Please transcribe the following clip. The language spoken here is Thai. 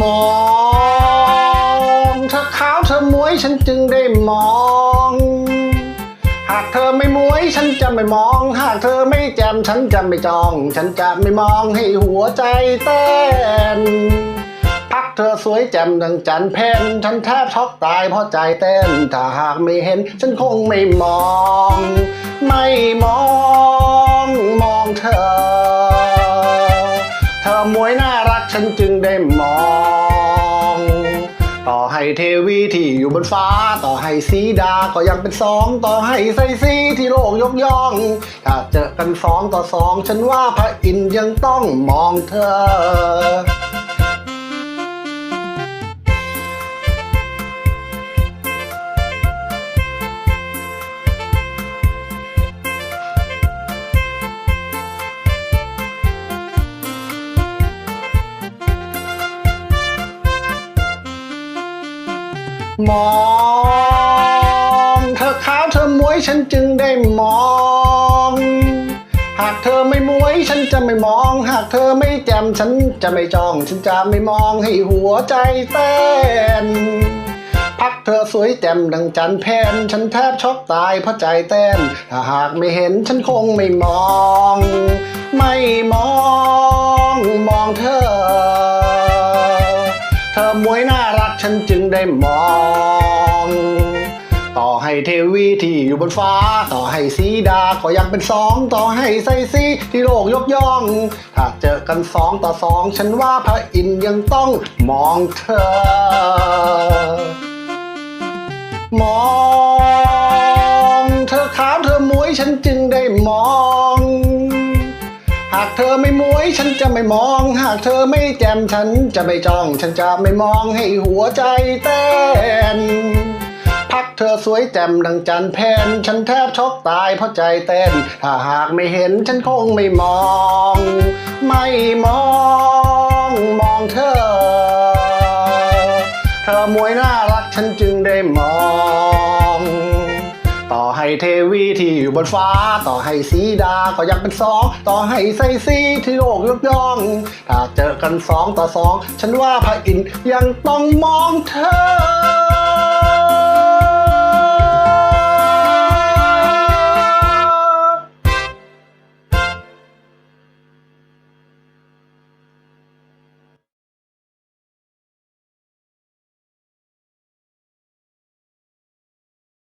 มองเธอขาวเธอมวยฉันจึงได้มอง หากเธอไม่มวยฉันจะไม่มอง หากเธอไม่แจ่มฉันจะไม่จอง ฉันจะไม่มองให้หัวใจเต้นพักเธอสวยแจ่มดังจันเพนฉันแทบช็อกตายเพราะใจเต้น ถ้าหากไม่เห็น ฉันคงไม่มอง ไม่มอง มวยน่ารักฉันจึงได้มอง ต่อให้เทวีที่อยู่บนฟ้า ต่อให้สีดาก็ยังเป็นสอง ต่อให้ไซซีที่โลกยกย่อง ถ้าเจอกันสองต่อสอง ฉันว่าพระอินทร์ยังต้องมองเธอ มองเธอขาวเธอมวยฉันจึงได้มอง หากเธอไม่มวยฉันจะไม่มอง หากเธอไม่แจ่มฉันจะไม่จ้อง ฉันจะไม่มองให้หัวใจเต้นพักเธอสวยแจ่มดังจันทร์เพนฉันแทบช็อกตายเพราะใจเต้น ถ้าหากไม่เห็นฉันคงไม่มอง ไม่มอง มองเธอ มอง ต่อให้เทวีที่อยู่บนฟ้า ต่อให้สีดาก็ยังเป็นสองต่อให้ไซซีที่โลกยกย่อง ถ้าเจอกันสองต่อสองฉันว่าพระอินทร์ยังต้องมองเธอ มองเธอขาวเธอมวยฉันจึงได้มอง หากเธอ วยฉันจะไม่มอง หากเธอไม่แจมฉันจะไม่จ้อง ฉันจะไม่มองให้หัวใจเต้นพักเธอสวยแจ่มดังจันเพนฉันแทบช็อกตายเพราะใจเต้น ถ้าหากไม่เห็นฉันคงไม่มอง ไม่มองมองเธอ เธอมวยน่ารักฉันจึงได้มอง ให้เทวีที่อยู่บนฟ้า ต่อให้สีดาก็ยังเป็นสอง ต่อให้ไซซีที่โลกยกย่อง ถ้าเจอกันสองต่อสอง ฉันว่าพระอินทร์ยังต้องมองเธอ